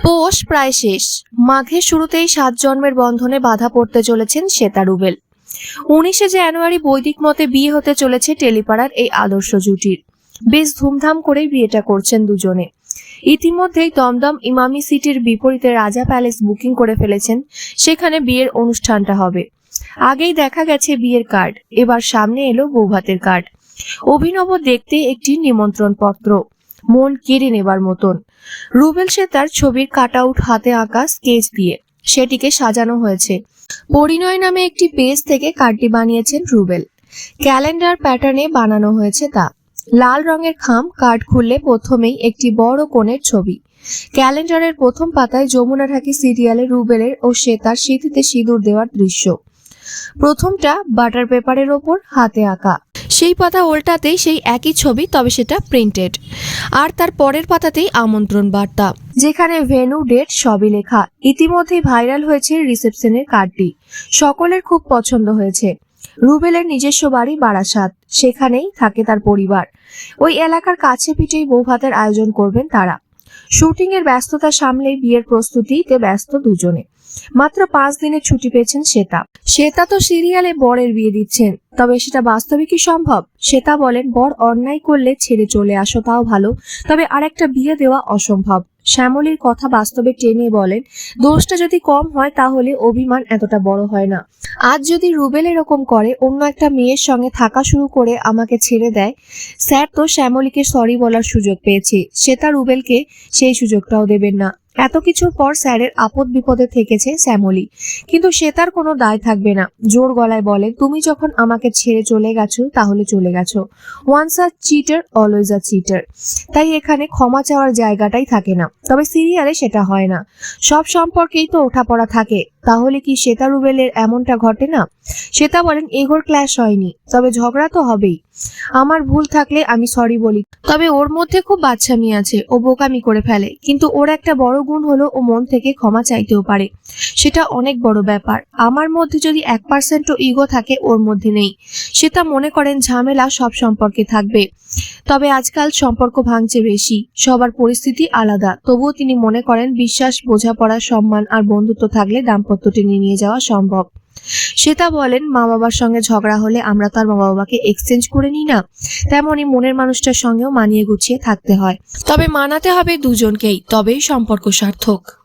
পৌষ প্রায় শেষ। মাঘের শুরুতেই সাত জন্মের বন্ধনে বাধা পড়তে চলেছেন শ্বেতা রুবেল। উনিশে জানুয়ারি বৈদিক মতে বিয়ে হতে চলেছে টেলিপাড়ার এই আদর্শ জুটির। বেশ ধুমধাম করেই বিয়েটা করছেন দুজনে। ইতিমধ্যেই দমদম ইমামি সিটির বিপরীতে রাজা প্যালেস বুকিং করে ফেলেছেন। সেখানে বিয়ের অনুষ্ঠানটা হবে। আগেই দেখা গেছে বিয়ের কার্ড। এবার সামনে এলো বৌভাতের কার্ড। অভিনব দেখতে একটি নিমন্ত্রণ পত্র মন কেড়ে নেবার মতন। রুবেল সে তার ছবির কাট আউট হাতে আঁকা স্কেচ দিয়ে সেটিকে সাজানো হয়েছে। পরিণয় নামে একটি পেজ থেকে কার্ডটি বানিয়েছেন রুবেল। ক্যালেন্ডার প্যাটার্নে বানানো হয়েছে তা। লাল রঙের খাম কার্ড খুললে প্রথমেই একটি বড় কোণের ছবি। ক্যালেন্ডারের প্রথম পাতায় যমুনা ঢাকি সিরিয়ালে রুবেলের ও শ্বেতার স্মৃতিতে সিঁদুর দেওয়ার দৃশ্য। প্রথমটা বাটার পেপারের ওপর হাতে আঁকা। সেই পাতা উল্টাতেই সেই একই ছবি, তবে সেটা প্রিন্টেড আর তার পরের পাতাতেই আমন্ত্রণ বার্তা। যেখানে ভেনু ডেট সবই লেখা। ইতিমধ্যেই ভাইরাল হয়েছে রিসেপশনের কার্ডটি। সকলের খুব পছন্দ হয়েছে। রুবেলের নিজস্ব বাড়ি বারাসাত। সেখানেই থাকে তার পরিবার। ওই এলাকার কাছে পিঠেই বৌভাতের আয়োজন করবেন তারা। শুটিং এর ব্যস্ততা সামলেই বিয়ের প্রস্তুতিতে ব্যস্ত দুজনে। মাত্র পাঁচ দিনের ছুটি পেয়েছেন শ্বেতা। শ্বেতা তো সিরিয়ালে বরের বিয়ে দিচ্ছেন, তবে সেটা বাস্তবে কি সম্ভব? শ্বেতা বলেন, বর অন্যায় করলে ছেড়ে চলে আসো, তাও ভালো। তবে আরেকটা বিয়ে দেওয়া অসম্ভব। শ্যামলীর কথা বাস্তবে টেনে বলেন, দোষটা যদি কম হয় তাহলে অভিমান এতটা বড় হয় না। আজ যদি রুবেল এরকম করে, অন্য একটা মেয়ের সঙ্গে থাকা শুরু করে আমাকে ছেড়ে দেয়, স্যার তো শ্যামলীকে সরি বলার সুযোগ পেয়েছে। শ্বেতা রুবেলকে সেই সুযোগটাও দেবেন না। এত কিছুর পর স্যারের আপদ বিপদে থেকেছে শ্যামলি। কিন্তু সে তার কোনো দায় থাকবে না। জোর গলায় বলে, তুমি যখন আমাকে ছেড়ে চলে গেছো, তাহলে চলে গেছো। Once a cheater, always a cheater. তাই এখানে ক্ষমা চাওয়ার জায়গাটাই থাকে না। তবে সিরিয়ালে সেটা হয় না। সব সম্পর্কেই তো ওঠাপড়া থাকে। তাহলে কি শ্বেতা রুবেলের এমনটা ঘটে না? শ্বেতা বলেন এগোর ক্ল্যাশ হয়নি, তবে ঝগড়া তো হবেই। আমার ভুল থাকলে আমি সরি বলি। তবে ওর মধ্যে খুব বাচ্চামি আছে, ও বোকামি করে ফেলে। কিন্তু ওর একটা বড় গুণ হলো, ও মন থেকে ক্ষমা চাইতেও পারে। সেটা অনেক বড় ব্যাপার। আমার মধ্যে যদি এক পার্সেন্টও ইগো থাকে, ওর মধ্যে নেই। সেটা মনে করেন, ঝামেলা সব সম্পর্কে থাকবে। তবে আজকাল সম্পর্ক ভাঙছে বেশি, সবার পরিস্থিতি আলাদা। তবুও তিনি মনে করেন, বিশ্বাস, বোঝাপড়া, সম্মান আর বন্ধুত্ব থাকলে দাম্পত্য টেনে নিয়ে যাওয়া সম্ভব। শ্বেতা বলেন, মা বাবার সঙ্গে ঝগড়া হলে আমরা তার মা বাবাকে এক্সচেঞ্জ করে নিই না। তেমনই মনের মানুষটার সঙ্গেও মানিয়ে গুছিয়ে থাকতে হয়। তবে মানাতে হবে দুজনকেই, তবেই সম্পর্ক সার্থক।